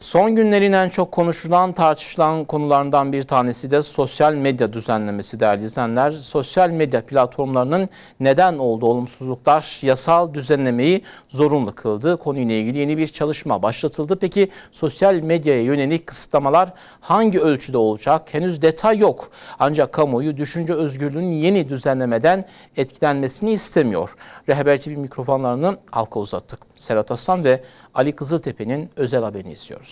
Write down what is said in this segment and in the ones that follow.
Son günlerin en çok konuşulan, tartışılan konularından bir tanesi de sosyal medya düzenlemesi değerli izleyenler. Sosyal medya platformlarının neden olduğu olumsuzluklar yasal düzenlemeyi zorunlu kıldı. Konuyla ilgili yeni bir çalışma başlatıldı. Peki sosyal medyaya yönelik kısıtlamalar hangi ölçüde olacak? Henüz detay yok. Ancak kamuoyu düşünce özgürlüğünün yeni düzenlemeden etkilenmesini istemiyor. Rehber TV mikrofonlarını halka uzattık. Serhat Aslan ve Ali Kızıltepe'nin özel haberini izliyoruz.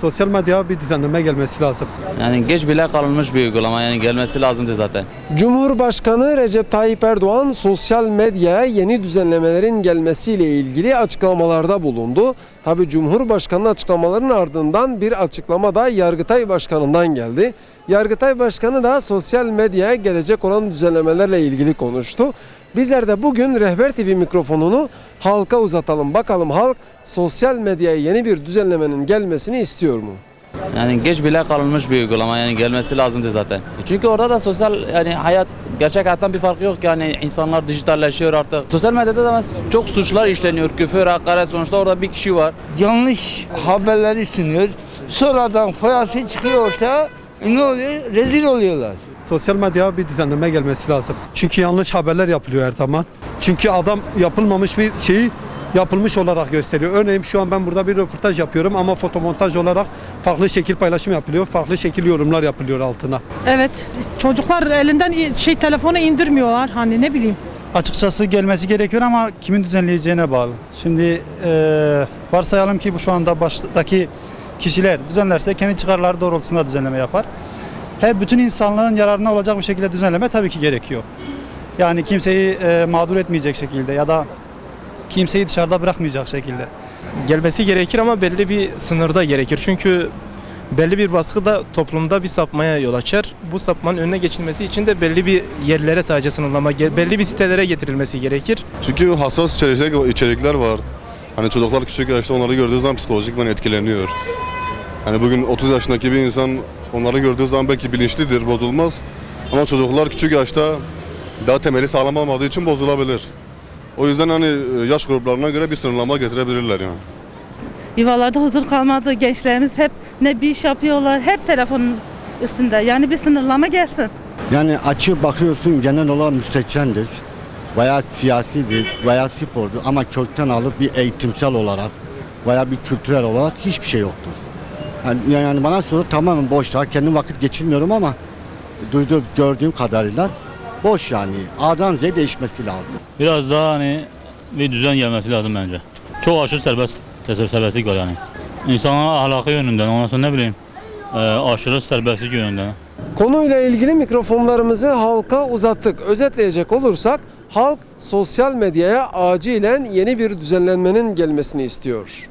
Sosyal medyaya bir düzenleme gelmesi lazım. Yani geç bile kalınmış bir uygulama yani gelmesi lazımdı zaten. Cumhurbaşkanı Recep Tayyip Erdoğan sosyal medyaya yeni düzenlemelerin gelmesiyle ilgili açıklamalarda bulundu. Tabi Cumhurbaşkanı açıklamalarının ardından bir açıklama da Yargıtay Başkanı'ndan geldi. Yargıtay Başkanı da sosyal medyaya gelecek olan düzenlemelerle ilgili konuştu. Bizler de bugün Rehber TV mikrofonunu halka uzatalım. Bakalım halk sosyal medyaya yeni bir düzenlemenin gelmesini istiyor mu? Yani geç bile kalınmış bir uygulama yani gelmesi lazımdı zaten. Çünkü orada da sosyal yani hayat gerçek hayattan bir farkı yok yani insanlar dijitalleşiyor artık. Sosyal medyada da çok suçlar işleniyor. Küfür, hakaret sonuçta orada bir kişi var. yanlış haberleri sunuyor. Sonradan foyası çıkıyor ortaya. E ne oluyor? Rezil oluyorlar. Sosyal medyaya bir düzenleme gelmesi lazım. Çünkü yanlış haberler yapılıyor her zaman. Çünkü adam yapılmamış bir şeyi yapılmış olarak gösteriyor. Örneğin şu an ben burada bir röportaj yapıyorum ama fotomontaj olarak farklı şekil paylaşım yapılıyor. Farklı şekil yorumlar yapılıyor altına. Evet. Çocuklar elinden şey telefonu indirmiyorlar. Hani ne bileyim. açıkçası gelmesi gerekiyor ama kimin düzenleyeceğine bağlı. Şimdi eee, varsayalım ki bu şu anda baştaki kişiler düzenlerse kendi çıkarları doğrultusunda düzenleme yapar. Her bütün insanlığın yararına olacak bir şekilde düzenleme tabii ki gerekiyor. Yani kimseyi eee, mağdur etmeyecek şekilde ya da kimseyi dışarıda bırakmayacak şekilde. gelmesi gerekir ama belli bir sınırda gerekir. Çünkü belli bir baskı da toplumda bir sapmaya yol açar. Bu sapmanın önüne geçilmesi için de belli bir yerlere sadece sınırlama, belli bir sitelere getirilmesi gerekir. Çünkü hassas içerikler, içerikler var. Hani çocuklar küçük yaşta onları gördüğü zaman psikolojik etkileniyor. Hani bugün 30 yaşındaki bir insan onları gördüğü zaman belki bilinçlidir, bozulmaz. Ama çocuklar küçük yaşta daha temeli sağlam olmadığı için bozulabilir. O yüzden hani e, yaş gruplarına göre bir sınırlama getirebilirler yani. Yuvalarda huzur kalmadı. Gençlerimiz hep ne bir iş yapıyorlar. Hep telefonun üstünde. Yani bir sınırlama gelsin. Yani açıp bakıyorsun genel olarak müstehcendir. Bayağı siyasidir, bayağı spordur ama kökten alıp bir eğitimsel olarak veya bir kültürel olarak hiçbir şey yoktur. Yani, yani bana soru tamamen boş. Daha kendim vakit geçirmiyorum ama duyduğum, gördüğüm kadarıyla boş yani. A'dan Z'ye değişmesi lazım. Biraz daha hani bir düzen gelmesi lazım bence. Çok aşırı serbest, serbestlik var yani. İnsanların ahlakı yönünden, ondan sonra ne bileyim e, aşırı serbestlik yönünden. Konuyla ilgili mikrofonlarımızı halka uzattık. Özetleyecek olursak halk sosyal medyaya acilen yeni bir düzenlenmenin gelmesini istiyor.